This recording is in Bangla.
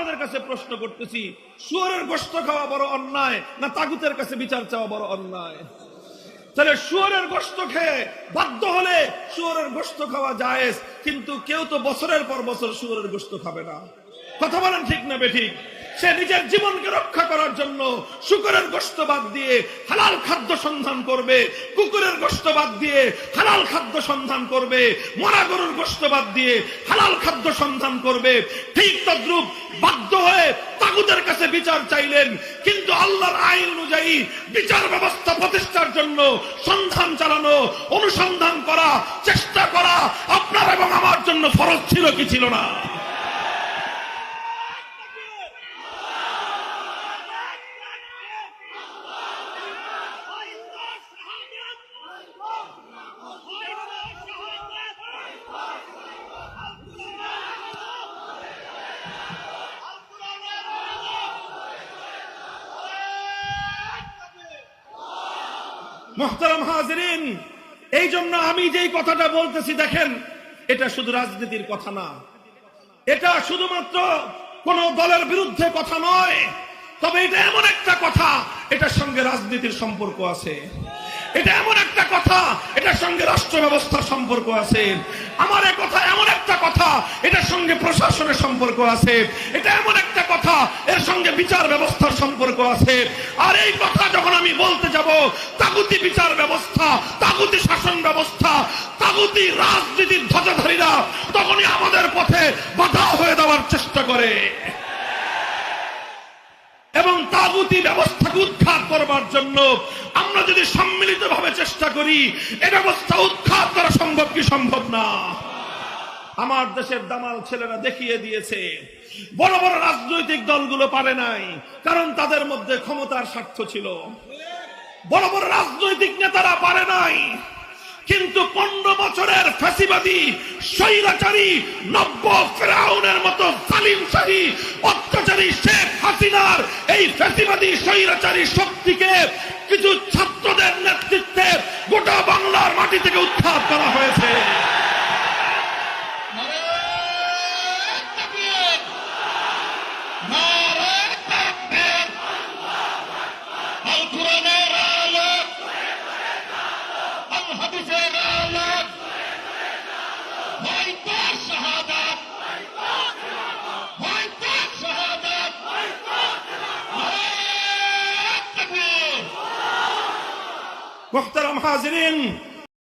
আপনাদের কাছে প্রশ্ন করতেছি, শুয়ারের গোস্ত খাওয়া বড় অন্যায় না তাগুতের কাছে বিচার চাওয়া বড় অন্যায়? তাহলে শুয়ারের গোস্ত খেয়ে বাধ্য হলে শুয়ারের গোস্ত খাওয়া জায়েজ, কিন্তু কেউ তো বছরের পর বছর শুয়ারের গোস্ত খাবে না। কথা বলেন ঠিক না বেঠিক সে নিজের জীবনকে রক্ষা করার জন্য শুকরের গোস্ত বাদ দিয়ে হালাল খাদ্য সন্ধান করবে, কুকুরের গোস্ত বাদ দিয়ে হালাল খাদ্য সন্ধান করবে, মরা গরুর গোস্ত বাদ দিয়ে হালাল খাদ্য সন্ধান করবে। ঠিক তদ্রুপ বাধ্য হয়ে তাগুদের কাছে বিচার চাইলেন, কিন্তু আল্লাহর আইন অনুযায়ী বিচার ব্যবস্থা প্রতিষ্ঠার জন্য সন্ধান চালানো, অনুসন্ধান করা, চেষ্টা করা আপনার এবং আমার জন্য ফরজ ছিল কি ছিল না? মোহতারাম হাজরিন এই জন্য আমি যেই কথাটা বলতেছি দেখেন, এটা শুধু রাজনীতির কথা না। এটা শুধুমাত্র কোন দলের বিরুদ্ধে কথা নয়, তবে এটা এমন একটা কথা, এটার সঙ্গে রাজনীতির সম্পর্ক আছে। এটা এমন একটা কথা, এটার সঙ্গে রাষ্ট্র ব্যবস্থার সম্পর্ক আছে। আমার কথা এমন একটা কথা, এটার সঙ্গে প্রশাসনের সম্পর্ক আছে। এটা এমন একটা কথা, এর সঙ্গে বিচার ব্যবস্থার সম্পর্ক আছে। আর এই কথা যখন আমি বলতে যাব, তাগুতি বিচার ব্যবস্থা, তাগুতি শাসন ব্যবস্থা, তাগুতি রাজনীতির ধ্বজাধারীরা তখনই আমাদের পথে বাধা হয়ে দেওয়ার চেষ্টা করে। এবং তাগুতি ব্যবস্থাকে উৎখাত করবার জন্য আমরা যদি সম্মিলিত ভাবে চেষ্টা করি, এ ব্যবস্থা উৎখাত করা সম্ভব কি সম্ভব না? আমার দেশের দামাল ছেলেরা দেখিয়ে দিয়েছে। বড় বড় রাজনৈতিক দলগুলো পারে নাই, কারণ তাদের মধ্যে ক্ষমতার স্বার্থ ছিল। বড় বড় রাজনৈতিক নেতারা পারে নাই, কিন্তু পনেরো বছরের ফ্যাসিবাদী, স্বৈরাচারী, নব্য ফেরাউনের মতো সালিম শাহী অত্যাচারী শেখ হাসিনার এই ফ্যাসিবাদী, স্বৈরাচারী শক্তিকে কিছু ছাত্রদের নেতৃত্বে নারায়ণ তাকবীর মোহতারাম হাজরিন